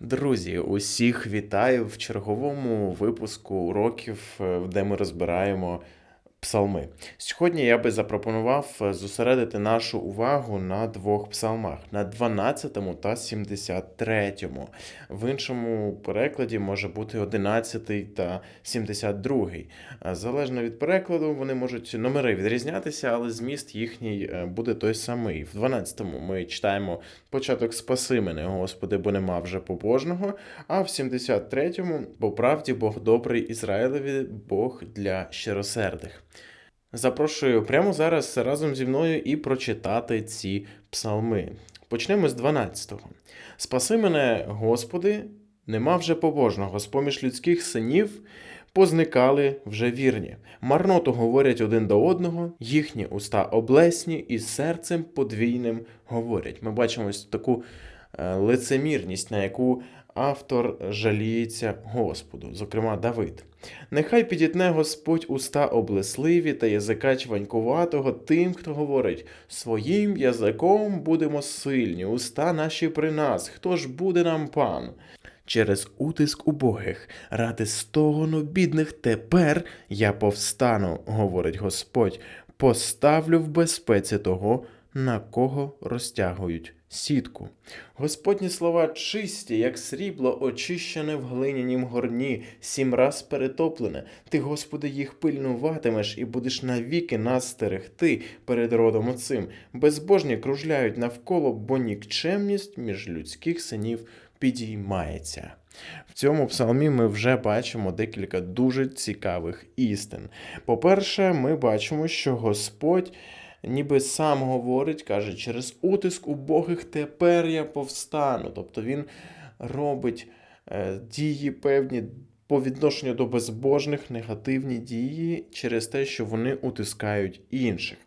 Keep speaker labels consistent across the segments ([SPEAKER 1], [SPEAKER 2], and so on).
[SPEAKER 1] Друзі, усіх вітаю в черговому випуску уроків, е, де ми розбираємо псалми. Сьогодні я би запропонував е, зосередити нашу увагу на двох псалмах: на 12 та 73. В іншому перекладі може бути 11 та 72. Е, Залежно від перекладу, вони можуть номери відрізнятися, але зміст їхній е, буде той самий. В 12-му ми читаємо початок спаси мене, Господи, бо нема вже побожного. А в 73-му, по правді Бог добрий Ізраїлеві, Бог для щиросердих. Запрошую прямо зараз разом зі мною і прочитати ці псалми. Почнемо з 12-го. Спаси мене, Господи, нема вже побожного, з-поміж людських синів позникали вже вірні. Марноту говорять один до одного, їхні уста облесні і серцем подвійним говорять. Ми бачимо ось таку е, лицемірність, на яку автор жаліється Господу, зокрема Давид. Нехай підітне Господь уста облесливі та язика чванькуватого тим, хто говорить: своїм язиком будемо сильні, уста наші при нас, хто ж буде нам пан? Через утиск убогих, ради стогону бідних тепер я повстану, говорить Господь, поставлю в безпеці того, на кого розтягують сітку. Господні слова чисті, як срібло, очищене в глинянім горні, сім раз перетоплене. Ти, Господи, їх пильнуватимеш і будеш навіки нас стерегти перед родом оцим. Безбожні кружляють навколо, бо нікчемність між людських синів підіймається. В цьому псалмі ми вже бачимо декілька дуже цікавих істин. По-перше, ми бачимо, що Господь ніби сам говорить, каже, через утиск убогих тепер я повстану. Тобто він робить е, дії певні по відношенню до безбожних негативні дії через те, що вони утискають інших.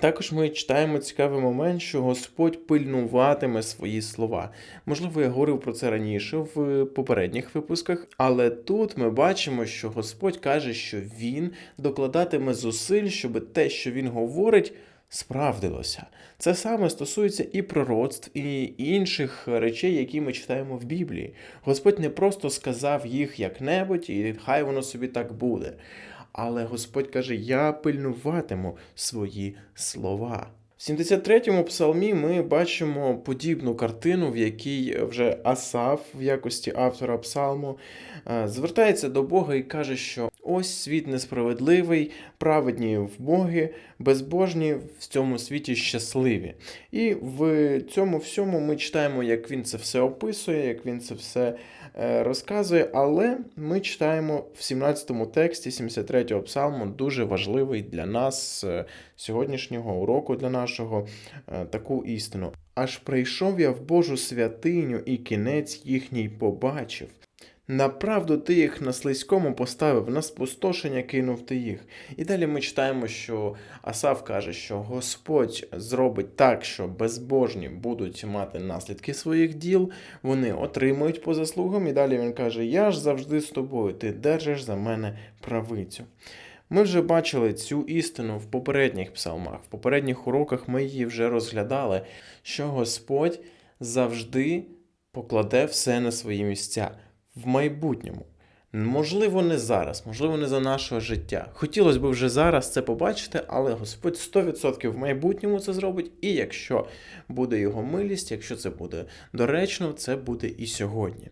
[SPEAKER 1] Також ми читаємо цікавий момент, що Господь пильнуватиме свої слова. Можливо, я говорив про це раніше в попередніх випусках, але тут ми бачимо, що Господь каже, що Він докладатиме зусиль, щоб те, що він говорить, справдилося. Це саме стосується і пророцтв, і інших речей, які ми читаємо в Біблії. Господь не просто сказав їх як-небудь, і хай воно собі так буде. Але Господь каже: Я пильнуватиму свої слова. В 73-му псалмі ми бачимо подібну картину, в якій вже Асаф в якості автора псалму е, звертається до Бога і каже, що ось світ несправедливий, праведні в Боги, безбожні в цьому світі щасливі. І в цьому всьому ми читаємо, як він це все описує, як він це все розказує. Але ми читаємо в 17-му тексті 73-го псалму дуже важливий для нас е, сьогоднішнього уроку для нашого е, таку істину. Аж прийшов я в Божу святиню, і кінець їхній побачив. Направду ти їх на слизькому поставив, на спустошення кинув ти їх. І далі ми читаємо, що Асав каже, що Господь зробить так, що безбожні будуть мати наслідки своїх діл, вони отримують по заслугам. І далі він каже: Я ж завжди з тобою, ти держиш за мене правицю. Ми вже бачили цю істину в попередніх псалмах, в попередніх уроках ми її вже розглядали, що Господь завжди покладе все на свої місця в майбутньому. Можливо, не зараз, можливо, не за нашого життя. Хотілося б вже зараз це побачити, але Господь 100% в майбутньому це зробить. І якщо буде його милість, якщо це буде доречно, це буде і сьогодні.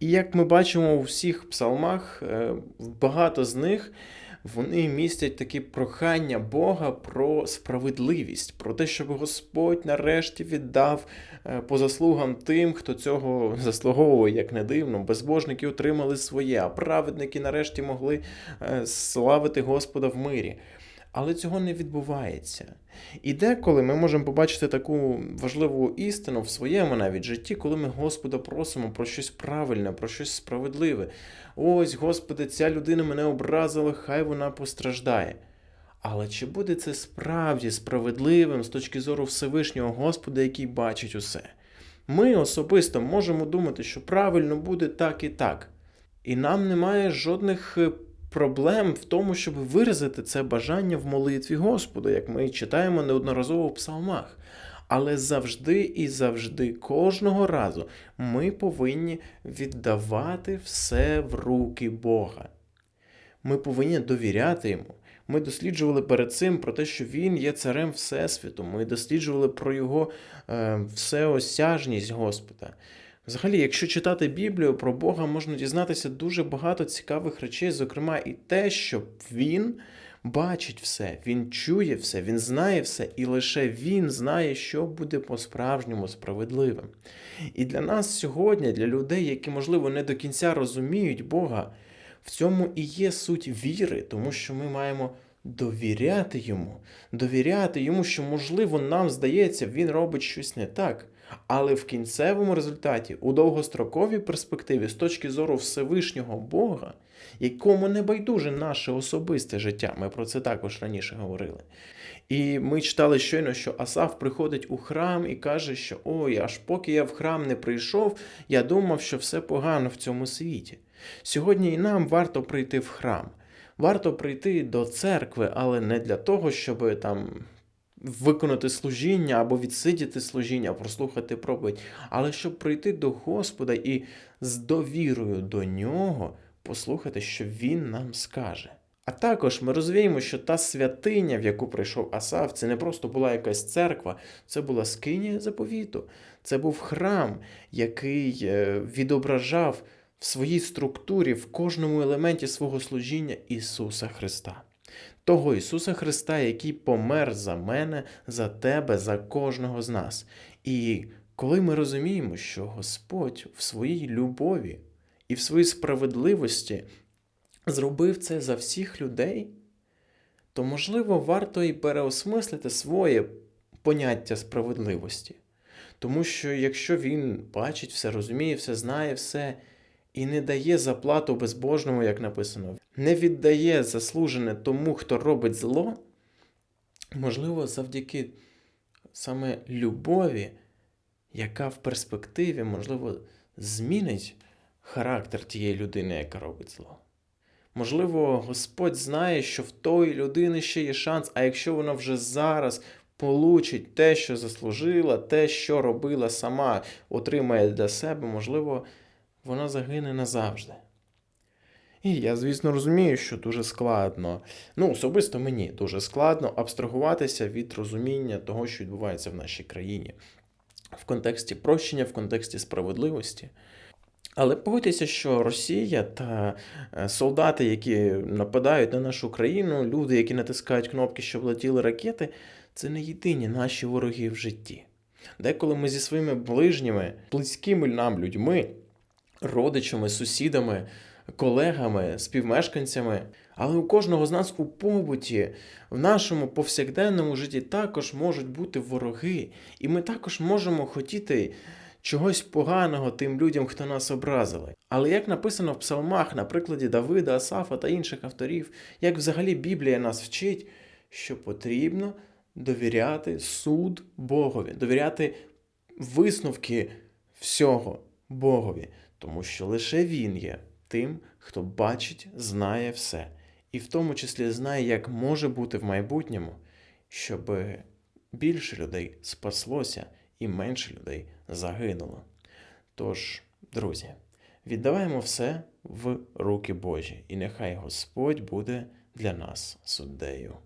[SPEAKER 1] І як ми бачимо у всіх псалмах, е, багато з них. Вони містять такі прохання Бога про справедливість, про те, щоб Господь нарешті віддав е, по заслугам тим, хто цього заслуговує, як не дивно. Безбожники отримали своє, а праведники нарешті могли е, славити Господа в мирі. Але цього не відбувається. І деколи ми можемо побачити таку важливу істину в своєму навіть житті, коли ми Господа просимо про щось правильне, про щось справедливе. Ось, Господи, ця людина мене образила, хай вона постраждає. Але чи буде це справді справедливим з точки зору Всевишнього Господа, який бачить усе? Ми особисто можемо думати, що правильно буде так і так. І нам немає жодних проблем в тому, щоб виразити це бажання в молитві Господа, як ми читаємо неодноразово в псалмах. Але завжди і завжди, кожного разу, ми повинні віддавати все в руки Бога. Ми повинні довіряти йому. Ми досліджували перед цим про те, що він є царем Всесвіту. Ми досліджували про його е, всеосяжність Господа. Взагалі, якщо читати Біблію про Бога, можна дізнатися дуже багато цікавих речей, зокрема, і те, що він бачить все, він чує все, він знає все, і лише він знає, що буде по-справжньому справедливим. І для нас сьогодні, для людей, які, можливо, не до кінця розуміють Бога, в цьому і є суть віри, тому що ми маємо довіряти йому, довіряти йому, що, можливо, нам здається, він робить щось не так. Але в кінцевому результаті, у довгостроковій перспективі, з точки зору Всевишнього Бога, якому не байдуже наше особисте життя, ми про це також раніше говорили. І ми читали щойно, що Асав приходить у храм і каже, що ой, аж поки я в храм не прийшов, я думав, що все погано в цьому світі. Сьогодні і нам варто прийти в храм. Варто прийти до церкви, але не для того, щоб там виконати служіння або відсидіти служіння, прослухати проповідь, але щоб прийти до Господа і з довірою до нього послухати, що Він нам скаже. А також ми розуміємо, що та святиня, в яку прийшов Асав, це не просто була якась церква, це була скинія заповіту. Це був храм, який е, відображав в своїй структурі, в кожному елементі свого служіння Ісуса Христа. Того Ісуса Христа, який помер за мене, за тебе, за кожного з нас. І коли ми розуміємо, що Господь в своїй любові і в своїй справедливості зробив це за всіх людей, то, можливо, варто і переосмислити своє поняття справедливості. Тому що якщо він бачить все, розуміє все, знає все і не дає заплату безбожному, як написано, не віддає заслужене тому, хто робить зло, можливо, завдяки саме любові, яка в перспективі, можливо, змінить характер тієї людини, яка робить зло. Можливо, Господь знає, що в тої людини ще є шанс, а якщо вона вже зараз получить те, що заслужила, те, що робила сама, отримає для себе, можливо, вона загине назавжди. І я, звісно, розумію, що дуже складно, ну, особисто мені дуже складно абстрагуватися від розуміння того, що відбувається в нашій країні в контексті прощення, в контексті справедливості. Але погодьтеся, що Росія та е, солдати, які нападають на нашу країну, люди, які натискають кнопки, щоб летіли ракети, це не єдині наші вороги в житті. Деколи ми зі своїми ближніми, близькими нам людьми, родичами, сусідами, колегами, співмешканцями, але у кожного з нас у побуті, в нашому повсякденному житті також можуть бути вороги, і ми також можемо хотіти чогось поганого тим людям, хто нас образили. Але як написано в псалмах, на прикладі Давида, Асафа та інших авторів, як взагалі Біблія нас вчить, що потрібно довіряти суд Богові, довіряти висновки всього Богові, тому що лише Він є тим, хто бачить, знає все, і в тому числі знає, як може бути в майбутньому, щоб більше людей спаслося і менше людей загинуло. Тож, друзі, віддаваємо все в руки Божі, і нехай Господь буде для нас суддею.